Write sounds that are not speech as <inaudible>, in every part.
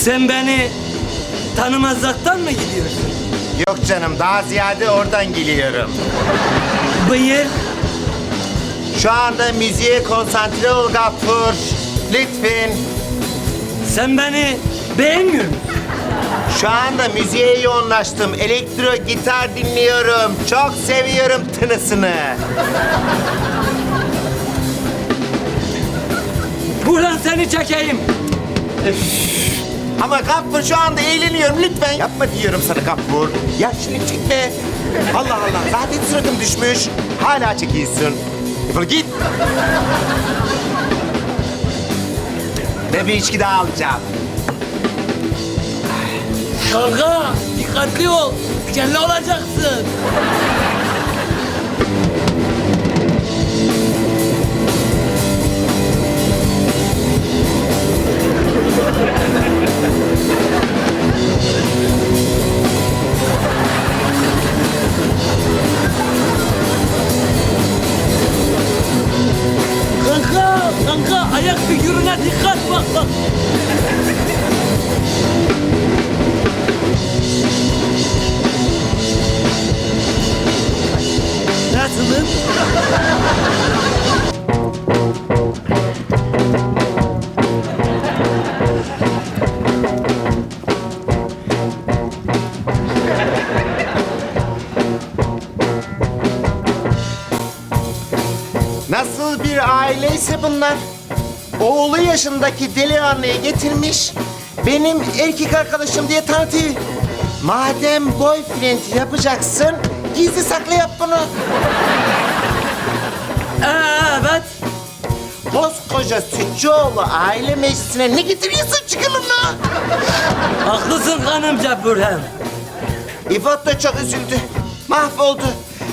Sen beni tanımazlıktan mı gidiyorsun? Yok canım daha ziyade oradan geliyorum. Bıyır, Şu anda müziğe konsantre ol Gaffur. Lütfen. sen beni beğenmiyor musun? Şu anda müziğe yoğunlaştım. Elektro gitar dinliyorum. Çok seviyorum tınısını. Buradan seni çekeyim. Ama Gaffur şu anda eğleniyorum lütfen. Yapma diyorum sana Gaffur. Ya şimdi çekme. Allah Allah zaten suratım düşmüş. Hala çekiyorsun. Defol git. Ben bir içki daha alacağım. Kanka dikkatli ol. Kelle olacaksın. Ayak figürüne dikkat bak bak. Nasılım? Nasıl bir aileyse bunlar. Oğlu yaşındaki deli anneyi getirmiş. Benim erkek arkadaşım diye tanıtıyor. Madem boyfriend yapacaksın, gizli saklı yap bunu. Aa, evet. Koskoca Sütçüoğlu aile meclisine ne getiriyorsun çıkalım lan? Haklısın kanımca Burhan. İfat da çok üzüldü. Mahvoldu.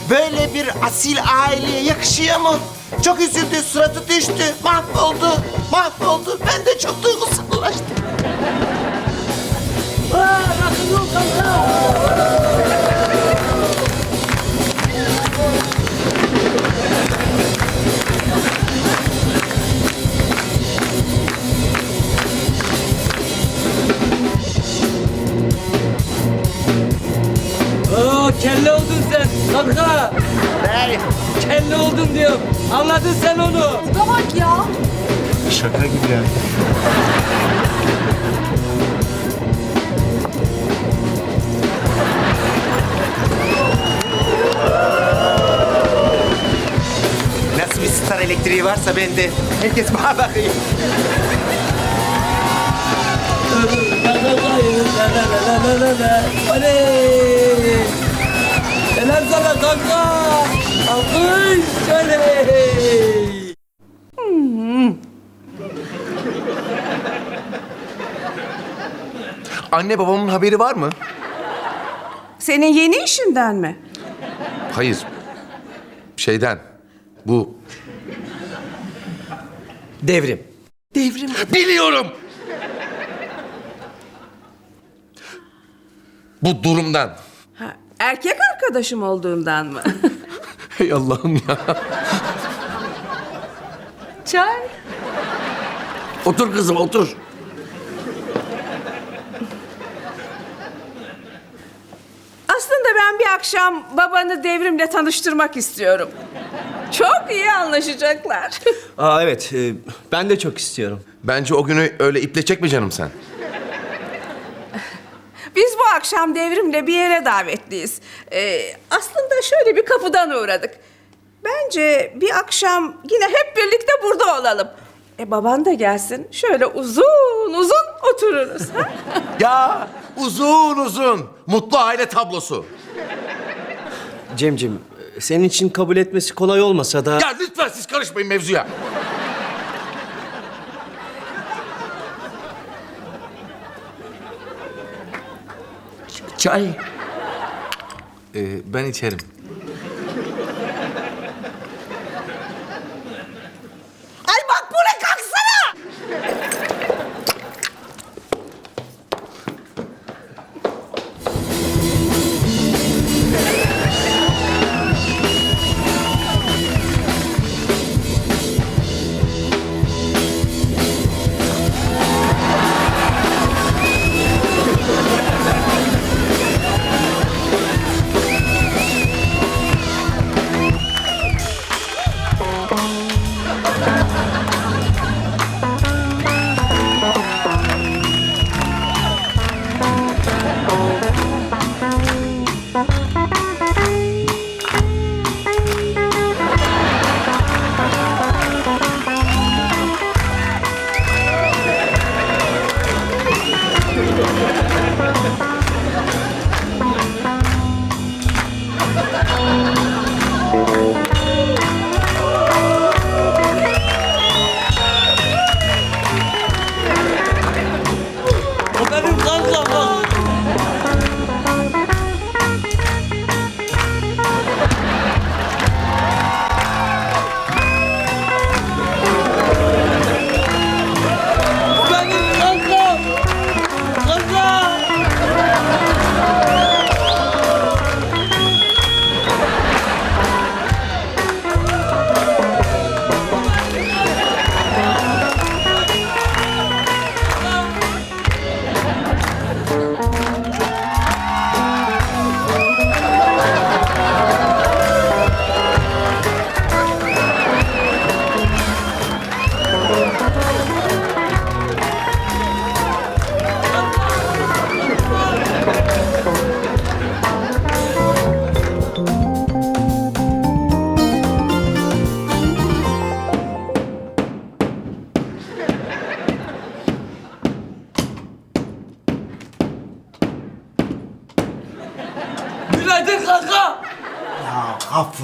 Böyle bir asil aileye yakışıyor mu? Çok üzüldü, suratı düştü. Mahvoldu, mahvoldu. Ben de çok duygusallaştım. Aa, kelle oldun sen kanka. Hey, Kelle oldun diyorum. Anladın sen onu. Da bak ya. şaka gibi yani. Nasıl bir star elektriği varsa bende. Herkes bana bakıyor. Oley! Anne babamın haberi var mı? Senin yeni işinden mi? Hayır. Şeyden. Bu. Devrim. Devrim. Biliyorum. Bu durumdan. Ha, erkek arkadaşım olduğundan mı? <laughs> Hey Allah'ım ya. Çay. Otur kızım otur. Aslında ben bir akşam babanı devrimle tanıştırmak istiyorum. Çok iyi anlaşacaklar. <laughs> Aa evet, e, ben de çok istiyorum. Bence o günü öyle iple çekme canım sen. Biz bu akşam devrimle bir yere davetliyiz. Ee, aslında şöyle bir kapıdan uğradık. Bence bir akşam yine hep birlikte burada olalım. E baban da gelsin. Şöyle uzun uzun otururuz. ha? <laughs> Ya uzun uzun. Mutlu aile tablosu. Cemcim, senin için kabul etmesi kolay olmasa da... Ya lütfen siz karışmayın mevzuya. Çay. Ee, ben içerim.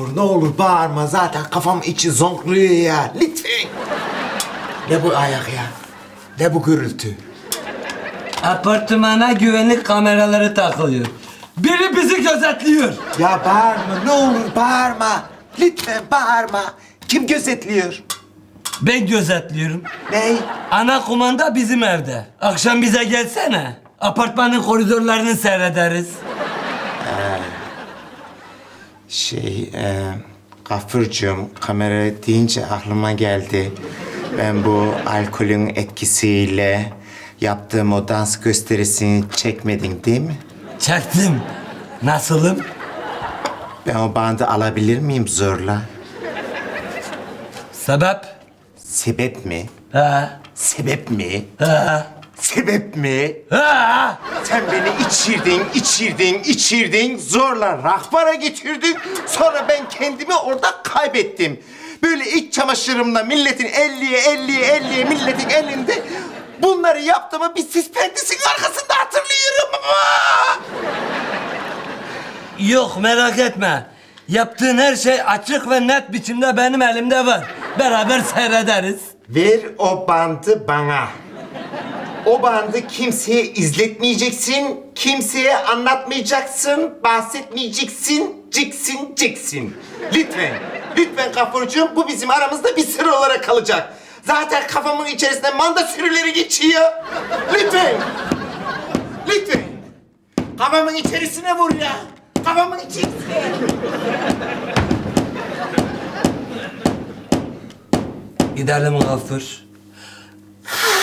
Gafur ne olur bağırma zaten kafam içi zonkluyor ya. Lütfen. Ne bu ayak ya? Ne bu gürültü? Apartmana güvenlik kameraları takılıyor. Biri bizi gözetliyor. Ya bağırma ne olur bağırma. Lütfen bağırma. Kim gözetliyor? Ben gözetliyorum. Ney? Ana kumanda bizim evde. Akşam bize gelsene. Apartmanın koridorlarını seyrederiz. Şey, e, Gafurcuğum kamera deyince aklıma geldi. Ben bu alkolün etkisiyle yaptığım o dans gösterisini çekmedin değil mi? Çektim. Nasılım? Ben o bandı alabilir miyim zorla? Sebep? Sebep mi? Ha? Sebep mi? Ha? Sebep mi? Ha? Sen beni içirdin, içirdin, içirdin, zorla rahbara getirdin. Sonra ben kendimi orada kaybettim. Böyle iç çamaşırımla milletin elliye, elliye, elliye, milletin elinde bunları yaptığımı bir sis perdesinin arkasında hatırlıyorum. Yok merak etme. Yaptığın her şey açık ve net biçimde benim elimde var. Beraber seyrederiz. Ver o bandı bana. O bandı kimseye izletmeyeceksin, kimseye anlatmayacaksın, bahsetmeyeceksin, ciksin, ciksin. Lütfen, lütfen Gafurcuğum bu bizim aramızda bir sır olarak kalacak. Zaten kafamın içerisinde manda sürüleri geçiyor. Lütfen, lütfen. Kafamın içerisine vur ya. Kafamın içerisine. Gidelim Gafur. <laughs>